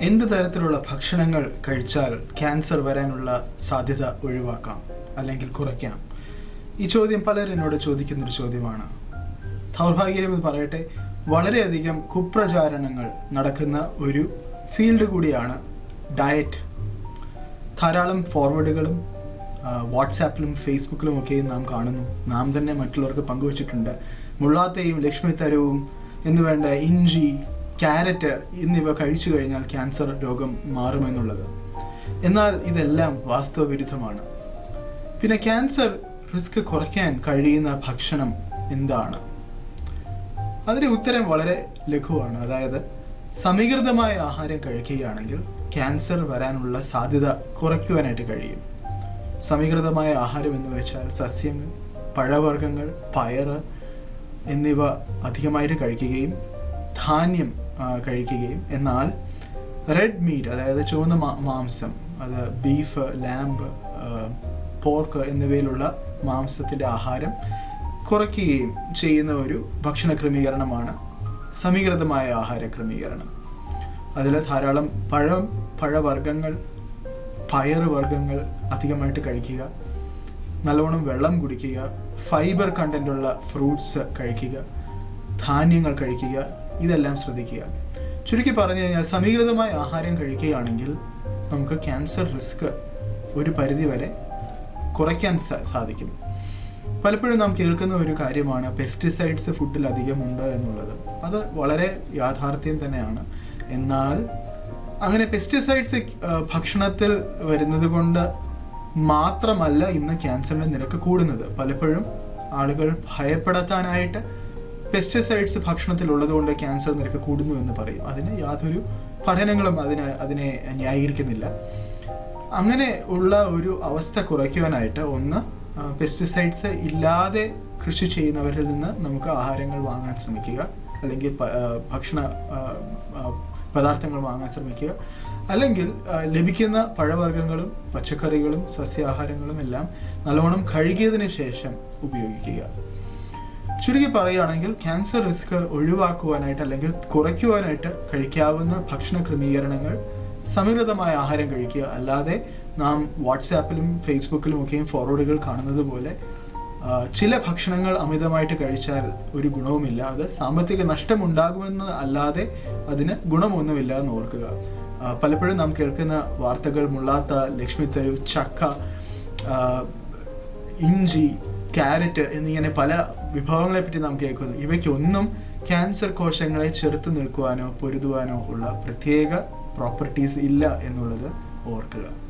എന്ത് തരത്തിലുള്ള ഭക്ഷണങ്ങൾ കഴിച്ചാൽ ക്യാൻസർ വരാനുള്ള സാധ്യത ഒഴിവാക്കാം അല്ലെങ്കിൽ കുറയ്ക്കാം? ഈ ചോദ്യം പലരും എന്നോട് ചോദിക്കുന്നൊരു ചോദ്യമാണ്. ദൗർഭാഗ്യമെന്ന് പറയട്ടെ വളരെയധികം കുപ്രചാരണങ്ങൾ നടക്കുന്ന ഒരു ഫീൽഡ് കൂടിയാണ് ഡയറ്റ്. ധാരാളം ഫോർവേഡുകളും വാട്സാപ്പിലും ഫേസ്ബുക്കിലും ഒക്കെ നാം കാണുന്നു. നാം തന്നെ മറ്റുള്ളവർക്ക് പങ്കുവച്ചിട്ടുണ്ട്. മുള്ളാത്തയും ലക്ഷ്മി തരവും എന്നുവേണ്ട ഇഞ്ചി ക്യാരറ്റ് എന്നിവ കഴിച്ചു കഴിഞ്ഞാൽ ക്യാൻസർ രോഗം മാറുമെന്നുള്ളത്. എന്നാൽ ഇതെല്ലാം വാസ്തവവിരുദ്ധമാണ്. പിന്നെ ക്യാൻസർ റിസ്ക് കുറയ്ക്കാൻ കഴിയുന്ന ഭക്ഷണം എന്താണ്? അതിന്റെ ഉത്തരം വളരെ ലഘുവാണ്. അതായത് സമീകൃതമായ ആഹാരം കഴിക്കുകയാണെങ്കിൽ ക്യാൻസർ വരാനുള്ള സാധ്യത കുറയ്ക്കുവാനായിട്ട് കഴിയും. സമീകൃതമായ ആഹാരം എന്ന് വെച്ചാൽ സസ്യങ്ങൾ പഴവർഗങ്ങൾ പയർ എന്നിവ അധികമായിട്ട് കഴിക്കുകയും ധാന്യം കഴിക്കുകയും. എന്നാൽ റെഡ് മീറ്റ് അതായത് ചുവന്ന മാംസം അത് ബീഫ് ലാമ്പ് പോർക്ക് എന്നിവയിലുള്ള മാംസത്തിന്റെ ആഹാരം കുറയ്ക്കുകയും ചെയ്യുന്ന ഒരു ഭക്ഷണ ക്രമീകരണമാണ് സമീകൃതമായ ആഹാര ക്രമീകരണം. അതിൽ ധാരാളം പഴം പഴവർഗങ്ങൾ പയറുവർഗങ്ങൾ അധികമായിട്ട് കഴിക്കുക നല്ലവണ്ണം വെള്ളം കുടിക്കുക ഫൈബർ കണ്ടന്റുള്ള ഫ്രൂട്ട്സ് കഴിക്കുക ധാന്യങ്ങൾ കഴിക്കുക ഇതെല്ലാം ശ്രദ്ധിക്കുക. ചുരുക്കി പറഞ്ഞു കഴിഞ്ഞാൽ സമീകൃതമായ ആഹാരം കഴിക്കുകയാണെങ്കിൽ നമുക്ക് ക്യാൻസർ റിസ്ക് ഒരു പരിധി വരെ കുറയ്ക്കാൻ സാധിക്കും. പലപ്പോഴും നാം കേൾക്കുന്ന ഒരു കാര്യമാണ് പെസ്റ്റിസൈഡ്സ് ഫുഡിൽ അധികം ഉണ്ട് എന്നുള്ളത്. അത് വളരെ യാഥാർത്ഥ്യം തന്നെയാണ്. എന്നാൽ അങ്ങനെ പെസ്റ്റിസൈഡ്സ് ഭക്ഷണത്തിൽ വരുന്നത് കൊണ്ട് മാത്രമല്ല ഇന്ന് ക്യാൻസറിന്റെ നിരക്ക് കൂടുന്നത്. പലപ്പോഴും ആളുകൾ ഭയപ്പെടുത്താനായിട്ട് പെസ്റ്റിസൈഡ്സ് ഭക്ഷണത്തിൽ ഉള്ളതുകൊണ്ട് ക്യാൻസർ നിരക്ക് കൂടുന്നു എന്ന് പറയും. അതിന് യാതൊരു പഠനങ്ങളും അതിന് അതിനെ ന്യായീകരിക്കുന്നില്ല. അങ്ങനെ ഉള്ള ഒരു അവസ്ഥ കുറയ്ക്കുവാനായിട്ട് ഒന്ന് പെസ്റ്റിസൈഡ്സ് ഇല്ലാതെ കൃഷി ചെയ്യുന്നവരിൽ നിന്ന് നമുക്ക് ആഹാരങ്ങൾ വാങ്ങാൻ ശ്രമിക്കുക. അല്ലെങ്കിൽ ഭക്ഷണ പദാർത്ഥങ്ങൾ വാങ്ങാൻ ശ്രമിക്കുക. അല്ലെങ്കിൽ ലഭിക്കുന്ന പഴവർഗങ്ങളും പച്ചക്കറികളും സസ്യാഹാരങ്ങളും എല്ലാം നല്ലവണ്ണം കഴുകിയതിന് ശേഷം ഉപയോഗിക്കുക. ചുരുക്കി പറയുകയാണെങ്കിൽ ക്യാൻസർ റിസ്ക് ഒഴിവാക്കുവാനായിട്ട് അല്ലെങ്കിൽ കുറയ്ക്കുവാനായിട്ട് കഴിക്കാവുന്ന ഭക്ഷണ ക്രമീകരണങ്ങൾ സമീകൃതമായ ആഹാരം കഴിക്കുക. അല്ലാതെ നാം വാട്സാപ്പിലും ഫേസ്ബുക്കിലും ഒക്കെയും ഫോർവേഡുകൾ കാണുന്നത് പോലെ ചില ഭക്ഷണങ്ങൾ അമിതമായിട്ട് കഴിച്ചാൽ ഒരു ഗുണവുമില്ല. അത് സാമ്പത്തിക നഷ്ടമുണ്ടാകുമെന്ന് അല്ലാതെ അതിന് ഗുണമൊന്നുമില്ല എന്ന് ഓർക്കുക. പലപ്പോഴും നാം കേൾക്കുന്ന വാർത്തകൾ മുള്ളാത്ത ലക്ഷ്മി തരു ചക്ക ഇഞ്ചി ക്യാരറ്റ് എന്നിങ്ങനെ പല വിഭവങ്ങളെ പറ്റി നാം കേൾക്കുന്നു. ഇവയ്ക്കൊന്നും ക്യാൻസർ കോശങ്ങളെ ചെറുത്തു നിൽക്കുവാനോ പൊരുതുവാനോ ഉള്ള പ്രത്യേക പ്രോപ്പർട്ടീസ് ഇല്ല എന്നുള്ളത് ഓർക്കുക.